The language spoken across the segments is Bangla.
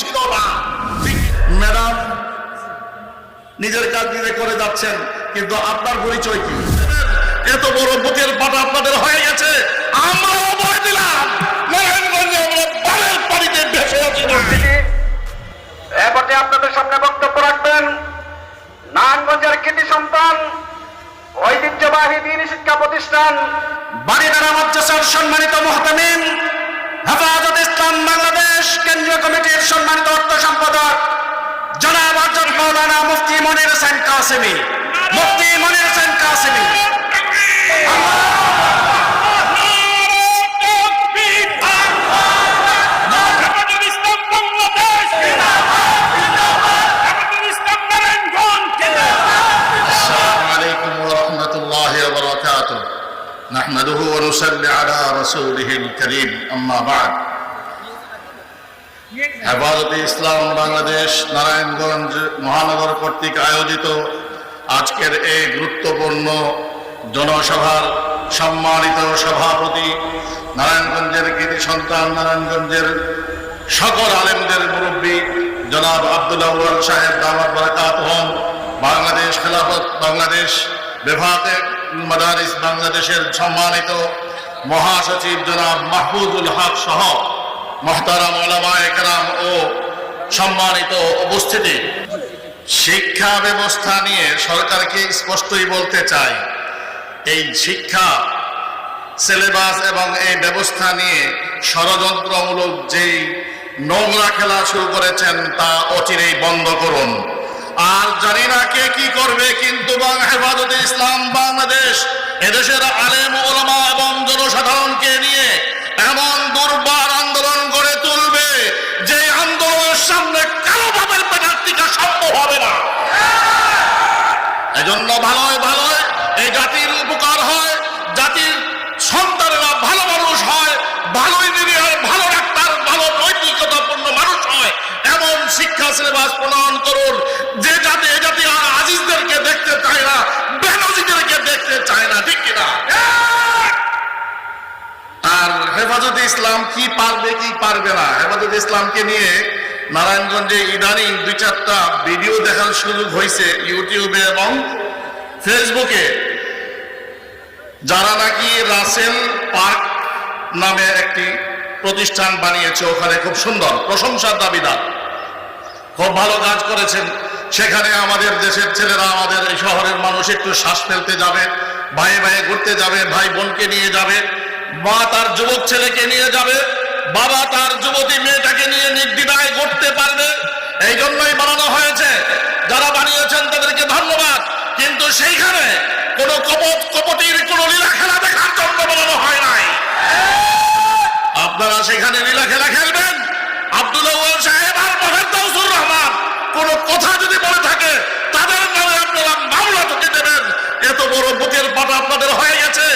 ছিল না ম্যাডাম নিজের কাজ নিজে করে যাচ্ছেন কিন্তু আপনার পরিচয় কি? এত বড় বুকের পাটা আপনাদের হয়ে গেছে দিলাম। এবারে আপনাদের সামনে বক্তব্য সন্তান শিক্ষা প্রতিষ্ঠান। সম্মানিত মহতামিম হেফাজত ইসলাম বাংলাদেশ কেন্দ্রীয় কমিটি। হোসেন কাসেমি মুফতি মনির হোসেন কাসেমি السلام عليكم ورحمة الله وبركاته نحمده ونصلي على رسوله الكريم أما بعد হেফাজতে ইসলাম বাংলাদেশ, নারায়ণগঞ্জ মহানগর কর্তৃক আয়োজিত আজকের এই গুরুত্বপূর্ণ জনসভার সম্মানিত সভাপতি, নারায়ণগঞ্জের কৃতি সন্তান, নারায়ণগঞ্জের সকল আলেমদের মুরব্বী, জনাব আব্দুল আউয়াল সাহেব, দামাত বারাকাত হন বাংলাদেশ খেলাফত, বাংলাদেশ বিভাগে মাদারিস বাংলাদেশের সম্মানিত মহাসচিব জনাব মাহবুবুল হক সহ সম্মানিত উপস্থিতি। শিক্ষা ব্যবস্থা নিয়ে সরকারকে স্পষ্টই বলতে চাই, এই শিক্ষা, সিলেবাস এবং এই ব্যবস্থা নিয়ে ষড়যন্ত্রমূলক যেই নোংরা খেলা শুরু করেছেন, তা অচিরেই বন্ধ করুন। আর জানি না কে কি করবে, কিন্তু হেফাজতে ইসলাম বাংলাদেশ, এদেশের আলেম ওলামা এবং জনসাধারণকে নিয়ে প্রণয়ন করুন। যে জাতি, এ জাতি আজিজদেরকে দেখতে চায় না, বেনজিদেরকে দেখতে চায় না, ঠিক কিনা? আর হেফাজতে ইসলাম কি পারবে কি পারবে না? হেফাজতে ইসলামকে নিয়ে নারায়ণগঞ্জে ইদানিং দুই চারটা ভিডিও দেখার সুযোগ হয়েছে ইউটিউবে এবং ফেসবুকে। যারা নাকি রাসেল পার্ক নামে একটি প্রতিষ্ঠান বানিয়েছে, ওখানে খুব সুন্দর প্রশংসার দাবিদার। খুব ভালো কাজ করেছেন। সেখানে আমাদের দেশের ছেলেরা, আমাদের এই শহরের মানুষ একটু শ্বাস ফেলতে যাবে, ভাই ভাই ঘুরতে যাবে, ভাই বোনকে নিয়ে যাবে, মা তার যুবক ছেলেকে নিয়ে যাবে, বাবা তার যুবতী মেয়েটাকে নিয়ে নির্দ্বিধায় ঘুরতে পারবে। এই জন্যই বানানো হয়েছে। যারা বানিয়েছেন তাদেরকে ধন্যবাদ। কিন্তু সেইখানে কোনো কপট, কপটির কোনো লীলা খেলা দেখার জন্য বানানো হয় নাই। আপনারা সেখানে লীলা খেলা খেলবেন। আব্দুল্লাহ সাহেব আর মোহাম্মদ তাউসুর রহমান কোন কথা যদি বলে থাকে, তাদের নামে আপনারা মামলা ঠুকে দেবেন। এত বড় বুকের পাটা আপনাদের হয়ে গেছে।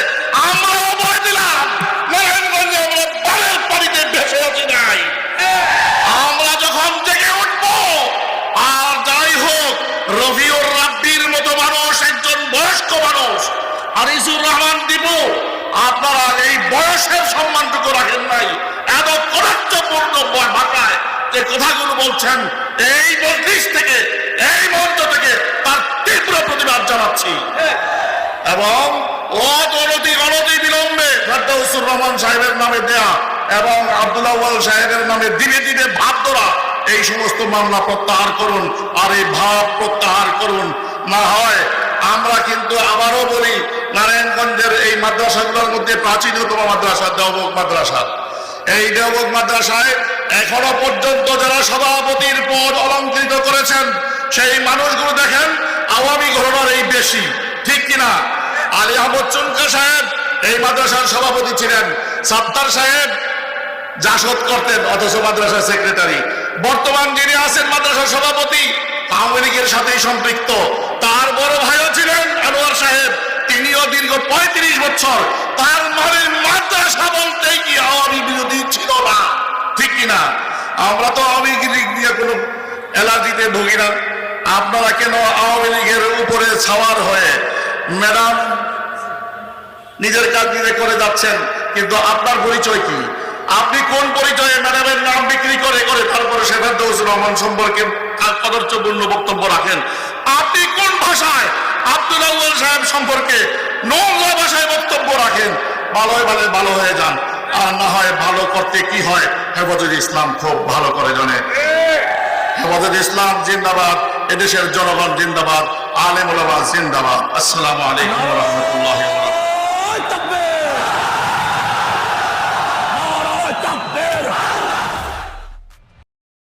আমরাও ভয় দিলাম। আমরা পানিতে ভেসে আছি নাই। আমরা যখন জেগে উঠবো, আর যাই হোক, রবিউর রাব্বির মতো মানুষ, একজন বয়স্ক মানুষ আনিসুর রহমান দিবু। আপনারা এই বয়সের সম্মানটুকু রাখেন নাই। এত কটাক্ষপূর্ণ ভাষায় যে কথাগুলো বলছেন এই মজলিস থেকে, এই মঞ্চ থেকে তার তীব্র প্রতিবাদ জানাচ্ছি। এবং অগণতি গণতি বিলম্বে রহমান সাহেবের নামে দেয়া এবং আব্দুল্লাহ সাহেবের নামে দিনে দিনে ভাব ধরা, এই সমস্ত মামলা প্রত্যাহার করুন আর এই ভাব প্রত্যাহার করুন। না হয় আমরা কিন্তু আবারও বলি, নারায়ণগঞ্জের এই মাদ্রাসাগুলোর মধ্যে প্রাচীনতম মাদ্রাসা, দেওবক মাদ্রাসা। এই দেওবক মাদ্রাসায় এখনও পর্যন্ত যারা বেশি, ঠিক কিনা? আলী আহমদ চুনকা সাহেব, এই মাদ্রাসার সভাপতি ছিলেন। সাত্তার সাহেব, জাসদ করতেন, অথচ মাদ্রাসার সেক্রেটারি। বর্তমান যিনি আছেন মাদ্রাসার সভাপতি, আওয়ামী লীগের সাথেই সম্পৃক্ত। তার বড় ভাইও ছিলেন আনোয়ার সাহেব। তিনিও দীর্ঘ পঁয়ত্রিশ বছর তার মানে মাদ্রাসা বলতেই কি আওয়ামী বিরোধী ছিল না। ঠিক কিনা? আমরা তো আওয়ামী লীগ নিয়ে কোনো অ্যালার্জিতে ভুগি না। আপনারা কেন আওয়ামী লীগের উপরে ছাওয়ার হয়ে ম্যাডাম নিজের কাজ নিজে করে যাচ্ছেন কিন্তু আপনার পরিচয় কি? আপনি কোন পরিচয়ে ম্যাডামের নাম বিক্রি করে করে তারপরে শেফার দৌস রহমান সম্পর্কে কদর্চপূর্ণ বক্তব্য রাখেন? আপনি কোন ভাষায় আব্দুল আউ্বাল সাহেব সম্পর্কে নোংরা ভাষায় বক্তব্য রাখেন? ভালো হয় ভালো ভালো হয়ে যান। আর না হয় ভালো করতে কি হয়? হেফাজত ইসলাম খুব ভালো করে জানে। হেফাজত ইসলাম জিন্দাবাদ। এদেশের জনগণ জিন্দাবাদ আলেম জিন্দাবাদ। আসসালামু আলাইকুম রহমতুল্লাহ